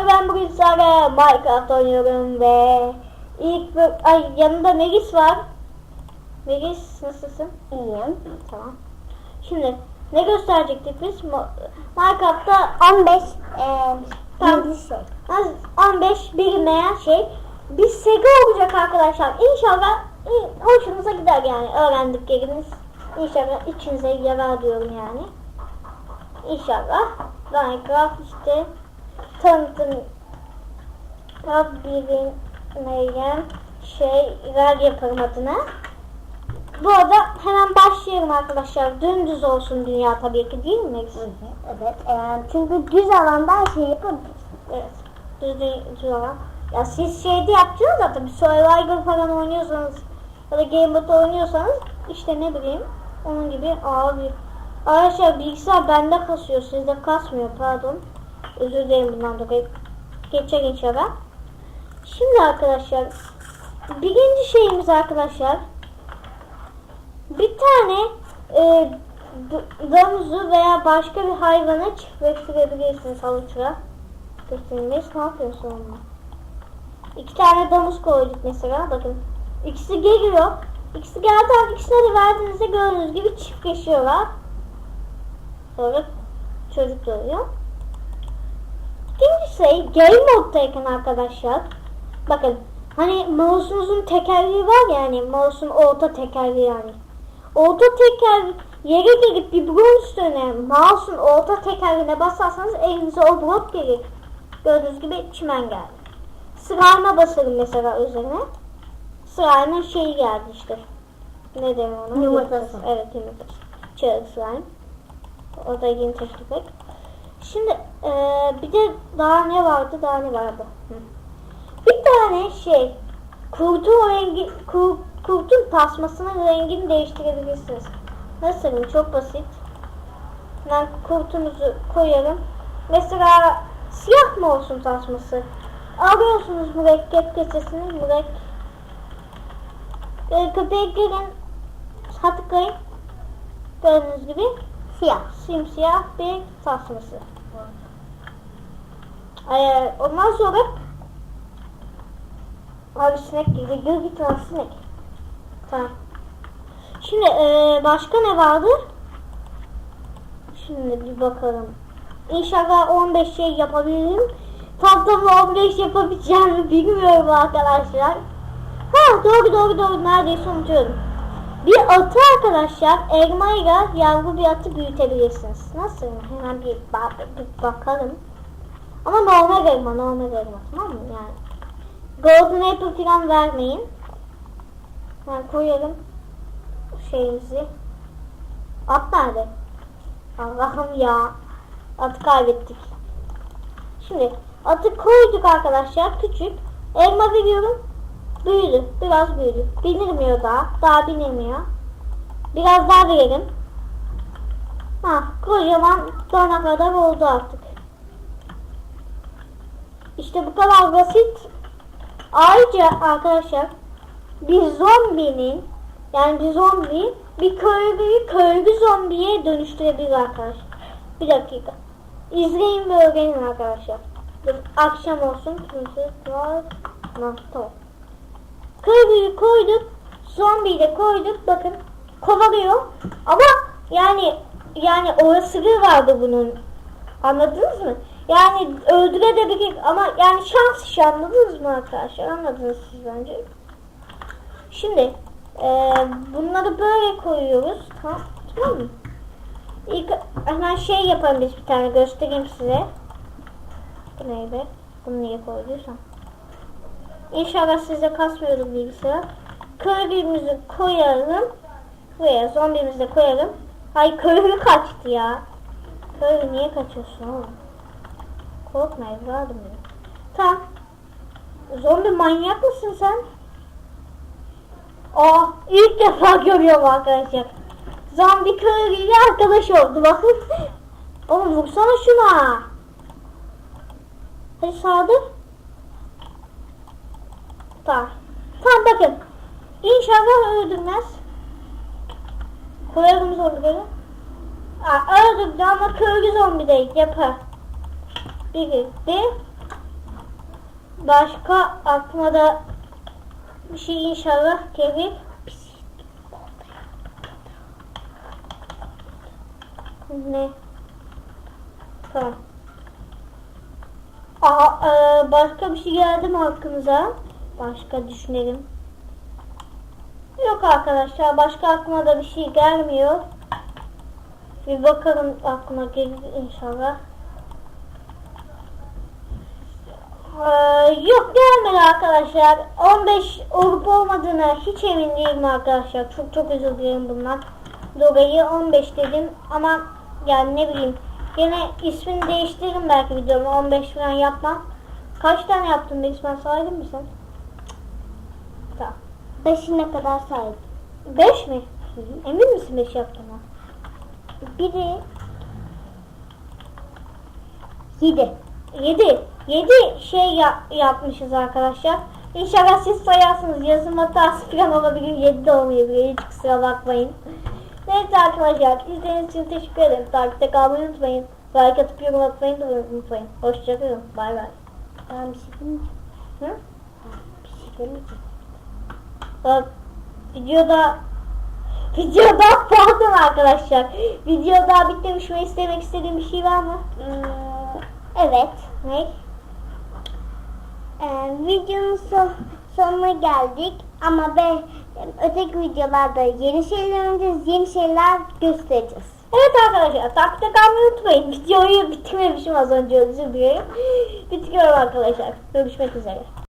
arkadaşlar ben bugün sizlerle Minecraft oynuyorum ve ilk ay yanında Melis var. Melis nasılsın? İyiyim. Tamam. Şimdi ne gösterecektik biz? Minecraft'ta 15 eee Tamam. bilgi şey. az 15 bilinmeyen şey bir Sega olacak arkadaşlar. İnşallah iyi- hoşunuza gider yani öğrendikleriniz. İnşallah içinize yarar diyorum yani. İnşallah Minecraft işte tanıtım bilinmeyen şeyler yaparım adına. Bu arada hemen başlayalım arkadaşlar. Dümdüz olsun dünya tabii ki değil mi? Melis? Evet. eee, çünkü düz alanda her şeyi yapabiliriz. Evet. Düz düz olan. Ya siz şeyde yapacaksınız zaten. Bir Survivor falan oynuyorsanız ya da Game Mode oynuyorsanız işte ne bileyim onun gibi abi. Arkadaşlar bilgisayar bende kasıyor. Sizde kasmıyor pardon. Özür dilerim bundan dolayı. Geçer inşallah. Şimdi arkadaşlar birinci şeyimiz arkadaşlar bir tane e, d- domuzu veya başka bir hayvanı çiftleştirebilirsiniz havuçla. Göstermeyiz. Ne yapıyorsun onunla? İki tane domuz koyduk mesela. Bakın. İkisi geliyor. İkisi geldi abi. İkisine de verdiğinizde gördüğünüz gibi çiftleşiyorlar. Sonra çocuk doğuyor. Şey game moddayken arkadaşlar. Bakın. Hani mouse'unuzun tekerleği var ya hani mouse'un orta tekerleği yani. Orta teker yere gelip bir blok üstüne mouse'un orta tekerleğine basarsanız elinize o blok gelir. Gördüğünüz gibi çimen geldi. Slime'a basarım mesela üzerine. Slime'ın şeyi geldi işte. Ne denir ona? Yumurtası. Evet yumurtası. Çığlık slime. O da yeni teklifek. Şimdi eee, bir de daha ne vardı? Daha ne vardı? Bir tane şey. Kurtun rengi, kur, kurtun tasmasının rengini değiştirebilirsiniz. Nasıl? Çok basit. Ben kurtunuzu koyarım. Mesela siyah mı olsun tasması? Alıyorsunuz mürekkep kesesini, mürek e, köpeklerin hatıkayı gördüğünüz gibi Siyah. simsiyah bir tasması. Ee, ondan sonra abi sinek girdi. Git lan sinek. Tamam. Şimdi ee, başka ne vardı? Şimdi bir bakalım. İnşallah 15 şey yapabilirim. Tam tam 15 yapabileceğimi bilmiyorum arkadaşlar. Ha doğru doğru doğru neredeyse unutuyorum. Bir atı arkadaşlar elmayla yavru bir atı büyütebilirsiniz. Nasıl? Hemen bir, bak bir bakalım. Ama normal elma, normal elma tamam mı? Yani golden apple falan vermeyin. Ben koyalım şeyimizi. At nerede? Allah'ım ya. Atı kaybettik. Şimdi atı koyduk arkadaşlar küçük. Elma veriyorum. Büyüdü. Biraz büyüdü. Binilmiyor daha. Daha binilmiyor. Biraz daha verelim. Ha, kocaman dona kadar oldu artık. İşte bu kadar basit. Ayrıca arkadaşlar bir zombinin yani bir zombi bir köylüyü köylü zombiye dönüştürebilir arkadaşlar. Bir dakika. İzleyin ve öğrenin arkadaşlar. Dur, akşam olsun. Kimse var. Tamam. Köylüyü koyduk. Zombiyi de koyduk. Bakın kovalıyor. Ama yani yani olasılığı vardı bunun. Anladınız mı? Yani öldürebilir ama yani şans işi anladınız mı arkadaşlar? Anladınız siz bence. Şimdi eee, bunları böyle koyuyoruz. Tamam, tamam mı? İlk hemen şey yapalım biz bir tane göstereyim size. Bu neydi? Bunu niye koyduysam. İnşallah size kasmıyorum bilgisayar. Köylüğümüzü koyalım. Buraya zombimizi de koyalım. Ay köylü kaçtı ya. Köylü niye kaçıyorsun oğlum? Korkma evladım benim. Tamam. Zombi manyak mısın sen? Aa ilk defa görüyorum arkadaşlar. Zombi köylüyle arkadaş oldu bakın. Oğlum vursana şuna. Hadi Sadık. Tamam. Tamam bakın. İnşallah öldürmez. Koyalım zombileri. Aa, öldürdü ama köylü zombi değil. Yapar. Bir, bir. Başka aklıma da bir şey inşallah gelir. Ne? Tamam. Aha, e, başka bir şey geldi mi aklınıza? Başka düşünelim. Yok arkadaşlar başka aklıma da bir şey gelmiyor. Bir bakalım aklıma gelir inşallah. Ee, yok gelmedi arkadaşlar. 15 olup olmadığına hiç emin değilim arkadaşlar. Çok çok özür dilerim bundan. Dolayı 15 dedim ama yani ne bileyim. Gene ismini değiştiririm belki videomu. 15 falan yapmam. Kaç tane yaptın mı sen? Tamam. Beşine kadar saydım. 5 mi? Emin misin 5 yaptığına? Biri yedi. 7. 7 şey ya- yapmışız arkadaşlar. İnşallah siz sayarsınız. Yazım hatası falan olabilir. 7 de olmayabilir. Hiç kusura bakmayın. Neyse arkadaşlar. İzlediğiniz için teşekkür ederim. Takipte kalmayı unutmayın. Like atıp yorum atmayı da unutmayın. Hoşçakalın. Bay bay. Ben bir şey demeyeceğim. Hı? Bir şey demeyeceğim. Bak, videoda videoda pardon arkadaşlar. Videoda bitmemiş ve istemek istediğim bir şey var mı? Hmm, evet. Ne? Ee, videonun son, sonuna geldik ama ben öteki videolarda yeni şeyler öğreneceğiz, yeni şeyler göstereceğiz. Evet arkadaşlar takipte kalmayı unutmayın. Videoyu bitirmemişim az önce özür dilerim. Bitiriyorum arkadaşlar. Görüşmek üzere.